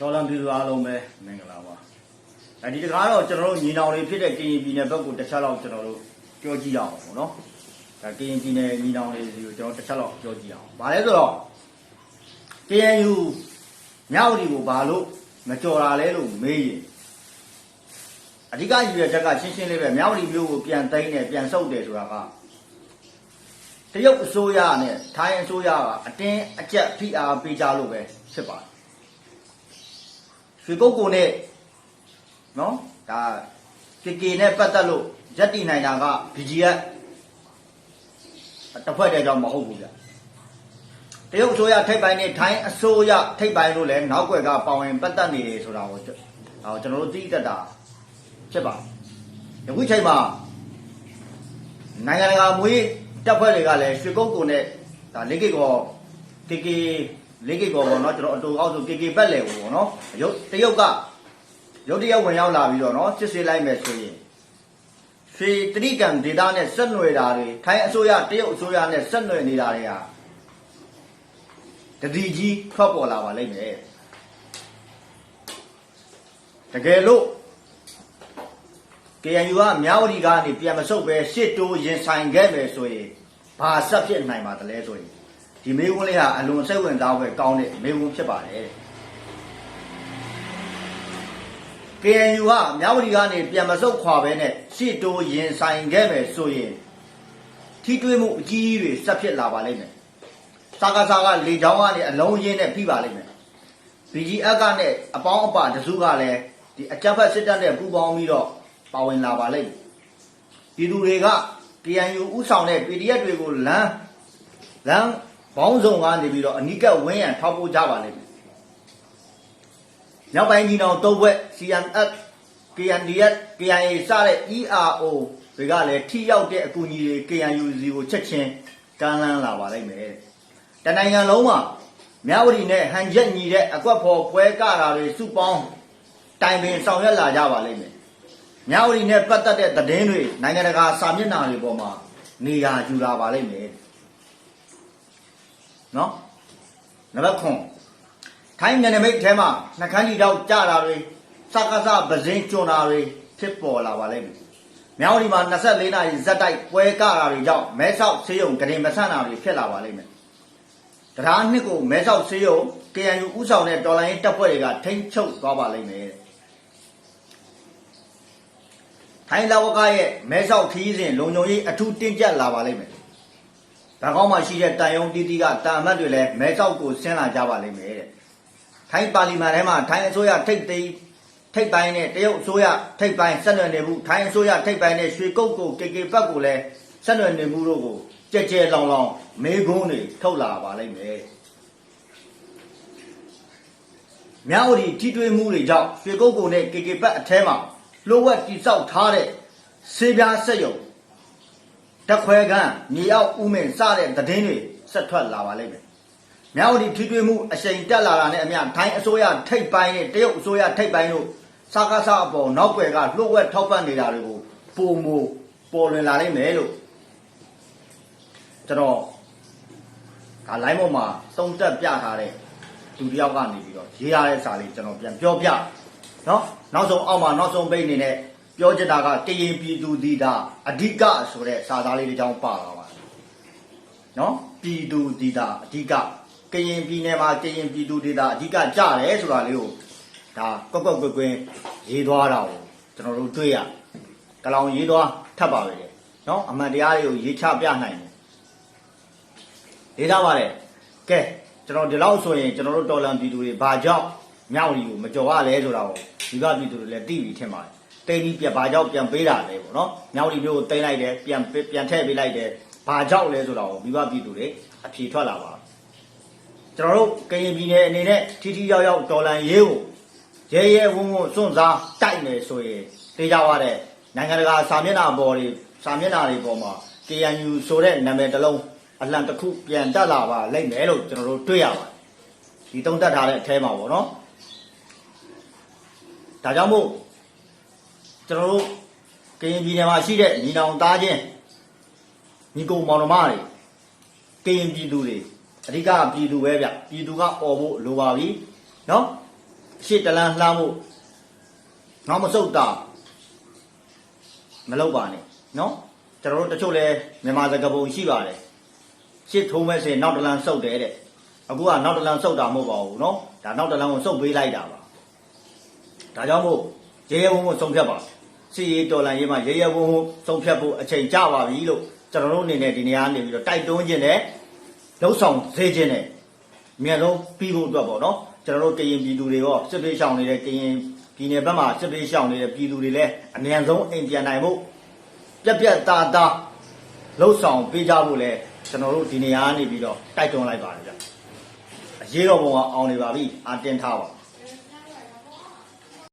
တော်လံပြည်သူအားလုံးပဲမင်္ဂလာပါအဲဒီတကားတော့ကျွန်တော်တို့ညီနောင်တွေဖြစ်တဲ့ကရင်ပြည်နယ်ဘက်ကိုတစ်ချက်လောက်ကျွန်တော်တို့ပြောကြည့်ရအောင်ပေါ့နော်ဒါကရင်ပြည်နယ်ညီနောင်တွေစီကိုကျွန်တော်တစ်ချက်လောက်ပြောကြည့်အောင်ဗာလဲဆိုတော့ KNU မြောက်ဒီကိုဘာလို့မကြော်တာလဲလို့မေးရင်အဓိကယူရချက်ကရှင်းရှင်းလေးပဲမြောက်ဒီမျိုးကိုပြန်သိမ်းတယ်ပြန်ဆုတ်တယ်ဆိုတာကတရုတ်အစိုးရနဲ့ထိုင်းအစိုးရကအတင်းအကျပ်ဖိအားပေးကြလို့ပဲဖြစ်ပါတယ် ရွှေကုတ်ကိုနဲ့နော်ဒါကေကေနဲ့ပတ်သက်လို့ရက်တည်နိုင်တာက BGF တစ်ဖွဲ့တည်းကြောင့်မဟုတ်ဘူးဗျတရုတ်အစိုးရထိပ်ပိုင်းနဲ့ထိုင်းအစိုးရထိပ်ပိုင်းတို့လည်းနောက်ွယ်ကပါဝင်ပတ်သက်နေတယ်ဆိုတာကိုကျွန်တော်တို့သိတတ်တာဖြစ်ပါတယ်အခုချိန်မှာနိုင်ငံတကာမွေးတပ်ဖွဲ့တွေကလည်းရွှေကုတ်ကိုနဲ့ဒါလက်ကိကော KK ၄ကိတ်ကောပေါ့နော်ကျွန်တော်အတူအောက်ဆို KK ဘက်လေပေါ့နော်ရုပ်တရုတ်ကရုပ်တရုတ်ဝင်ရောက်လာပြီးတော့နော်စစ်ဆေးလိုက်မယ်ဆိုရင်ဖေတရိကံဒေတာနဲ့ဆက်နွယ်တာတွေထိုင်းအစိုးရတရုတ်အစိုးရနဲ့ဆက်နွယ်နေတာတွေဟာတတိကြီးထွက်ပေါ်လာပါလိမ့်မယ်တကယ်လို့ KNU ကမြဝတီကနေပြန်မဆုတ်ပဲရှစ်တိုးရင်ဆိုင်ခဲ့မယ်ဆိုရင်ဘာဆက်ဖြစ်နိုင်ပါသလဲဆိုရင် ဒီမေးခွန်းလေးဟာအလွန်စိတ်ဝင်စားဖွယ်ကောင်းတဲ့မေးခွန်းဖြစ်ပါတယ် KNU ကမြောက်ဝတီကနေပြန်မဆုတ်ခွာပဲနဲ့ရှစ်တိုးရင်ဆိုင်ခဲ့မယ်ဆိုရင်ထိတွေ့မှုအကြီးကြီးတွေဆက်ဖြစ်လာပါလိမ့်မယ်စာကစားကလေချောင်းကနေအလုံးရင်းနဲ့ဖိပါလိမ့်မယ် BGF ကနဲ့အပေါင်းအပါတစုကလည်းဒီအကြမ်းဖက်စစ်တပ်နဲ့ပူးပေါင်းပြီးတော့ပါဝင်လာပါလိမ့်မယ်ဒီလူတွေက KNU ဥဆောင်တဲ့ PDF တွေကိုလမ်းလမ်း ဘောင်းဆောင်ကနေပြီးတော့အနိကဝင်းရံထောက်ပို့ကြပါလိမ့်မယ်နောက်ပိုင်းကြီးတော့တုံးဘွက် CNF KNDF KIA စတဲ့ ERO တွေကလည်းထိရောက်တဲ့အကူအညီတွေ KNU စီကိုချက်ချင်းကမ်းလှမ်းလာပါလိမ့်မယ်တနိုင်ငံလုံးမှာမြဝတီနဲ့ဟန်ချက်ညီတဲ့အကွက်ဖော်ပွဲကတာတွေစုပေါင်းတိုင်ပင်ဆောင်ရွက်လာကြပါလိမ့်မယ်မြဝတီနဲ့ပတ်သက်တဲ့သတင်းတွေနိုင်ငံတကာစာမျက်နှာတွေပေါ်မှာနေရာယူလာပါလိမ့်မယ် နော်နံပါတ်9ထိုင်းနယ်နိမိတ်ထဲမှာနှကန်းကြီးတော့ကြတာတွေစကားစပဇင်းကျွန်းတာတွေဖြစ်ပေါ်လာပါလိမ့်မယ်မြဝတီမှာ24နာရီဇက်တိုက်ပွဲကတာတွေကြောင့်မဲဆောက်ဆေးရုံကရင်မဆန့်တာတွေဖြစ်လာပါလိမ့်မယ်တရားနှစ်ကိုမဲဆောက်ဆေးရုံ KNU ဥဆောင်တဲ့တော်လိုင်းတပ်ဖွဲ့တွေကထိမ့်ချုပ်သွားပါလိမ့်မယ်။ထိုင်းလဝကရဲ့မဲဆောက်ခီးစဉ်လုံခြုံရေးအထူးတင်းကျပ်လာပါလိမ့်မယ်။ ဘန်ကောက်မှာရှိတဲ့တန်ယုံတီတီကတာအမတ်တွေလည်းမဲဆောက်ကိုဆင်းလာကြပါလိမ့်မယ်တဲ့။ထိုင်းပါလီမန်ထဲမှာထိုင်းအစိုးရထိပ်သိမ်းထိပ်ပိုင်းနဲ့တရုတ်အစိုးရထိပ်ပိုင်းဆက်နွယ်နေမှုထိုင်းအစိုးရထိပ်ပိုင်းနဲ့ရွှေကုတ်ကို KK ဘက်ကိုလည်းဆက်နွယ်နေမှုတို့ကိုကြဲကြဲလောင်လောင်မေးခွန်းတွေထုတ်လာပါလိမ့်မယ်မြောက်ဒီထိတွေ့မှုတွေကြောင့်ရွှေကုတ်ကုန်းနဲ့ KK ဘက်အထဲမှာလှိုးဝက်တိဆောက်ထားတဲ့ဆေးပြားဆက်ယုံ တက်ခွဲကန်းမြေအောက်ဥမင်စတဲ့သတင်းတွေဆက်ထွက်လာပါလိမ့်မယ်။မြောက်ဒီထိတွေ့မှုအရှိန်တက်လာတာနဲ့အမျှထိုင်းအစိုးရထိပ်ပိုင်းနဲ့တရုတ်အစိုးရထိပ်ပိုင်းတို့စကားစအပေါ်နောက်ွယ်ကလှိုးဝက်ထောက်ပံ့နေတာတွေကိုပုံမပေါ်လွင်လာလိမ့်မယ်လို့ကျွန်တော်ဒါလိုင်းပေါ်မှာသုံးသက်ပြထားတဲ့သူတယောက်ကနေပြီးတော့ရေးရတဲ့စာလေးကျွန်တော်ပြန်ပြောပြနော်နောက်ဆုံးအောက်မှာနောက်ဆုံးပိတ်အနေနဲ့ ပြောချင်တာကကရင်ပြည်သူဒီတာအဓိကဆိုတဲ့စာသားလေးတစ်ကြောင်းပါလာပါတယ်နော်ပြည်သူဒီတာအဓိကကရင်ပြည်နယ်မှာကရင်ပြည်သူဒီတာအဓိကကြတယ်ဆိုတာလေးကိုဒါကွက်ကွက်ကွက်ကွင်းရေးသွားတာကိုကျွန်တော်တို့တွေ့ရကလောင်ရေးသွားထပ်ပါပဲလေနော်အမှန်တရားတွေကိုရေးချပြနိုင်တယ်ရေးသားပါတယ်ကဲကျွန်တော်ဒီလောက်ဆိုရင်ကျွန်တော်တို့တော်လန်ပြည်သူတွေဘာကြောင့်မြောက်ရီကိုမကြော်ရလဲဆိုတာကိုဒီကပြည်သူတွေလည်းသိပြီထင်ပါတယ် တိတ်ပြီးပြဘာကြောင့်ပြန်ပေးတာလဲပေါ့နော်မြောက်ရီမျိုးကိုတိတ်လိုက်တယ်ပြန်ပြန်ထည့်ပေးလိုက်တယ်ဘာကြောင့်လဲဆိုတာကိုဒီကပြည်သူတွေအဖြေထွက်လာပါကျွန်တော်တို့ကရင်ပြည်နယ်အနေနဲ့ထီထီရောက်ရောက်တော်လန်ရေးကိုရဲရဲဝုံဝုံစွန့်စားတိုက်နေဆိုရင်တေးကြပါတဲ့နိုင်ငံတကာစာမျက်နှာပေါ်တွေစာမျက်နှာတွေပေါ်မှာ KNU ဆိုတဲ့နာမည်တစ်လုံးအလံတစ်ခုပြန်တက်လာပါလိမ့်မယ်လို့ကျွန်တော်တို့တွေ့ရပါတယ်ဒီတုံးတက်ထားတဲ့အထဲမှာပေါ့နော်ဒါကြောင့်မို့ ကျွန်တော်တို့ကရင်ပြည်နယ်မှာရှိတဲ့ညီနောင်သားချင်းညီကိုမောင်နှမတွေကရင်ပြည်သူတွေအဓိကပြည်သူပဲဗျပြည်သူကអော်ဖို့လိုပါပြီနော်ရှေ့တလန်းလှမ်းမှုငေါမစုတ်တာမလုပ်ပါနဲ့နော်ကျွန်တော်တို့တချို့လဲမြန်မာစကားပုံရှိပါတယ်ရှေ့ထုံးမဲ့စင်နောက်တလန်းစုတ်တယ်တဲ့အခုကနောက်တလန်းစုတ်တာမဟုတ်ပါဘူးနော်ဒါနောက်တလန်းကိုစုတ်ပေးလိုက်တာပါဒါကြောင့်မို့ရဲရဲဝုန်းဝုန်းဆုံးဖြတ်ပါ စီရီတော်လန်ရေးမှာရဲရဲဝုန်းဝုန်းဆုံးဖြတ်ဖို့အချိန်ကြပါပြီလို့ကျွန်တော်တို့အနေနဲ့ဒီနေရာကနေပြီးတော့တိုက်တွန်းခြင်းနဲ့လှုပ်ဆောင်စေခြင်းနဲ့မြန်ဆုံးပြီးဖို့အတွက်ပေါ့နော်ကျွန်တော်တို့ကရင်ပြည်သူတွေရောစစ်ပေးရှောင်နေတဲ့ကရင်ပြည်နယ်ဘက်မှာစစ်ပေးရှောင်နေတဲ့ပြည်သူတွေလည်းအမြန်ဆုံးအိမ်ပြန်နိုင်ဖို့ပြက်ပြက်သားသားလှုပ်ဆောင်ပေးကြဖို့လဲကျွန်တော်တို့ဒီနေရာကနေပြီးတော့တိုက်တွန်းလိုက်ပါတယ်ဗျအရေးတော်ပုံကအောင်နေပါပြီအတင်းထားပါ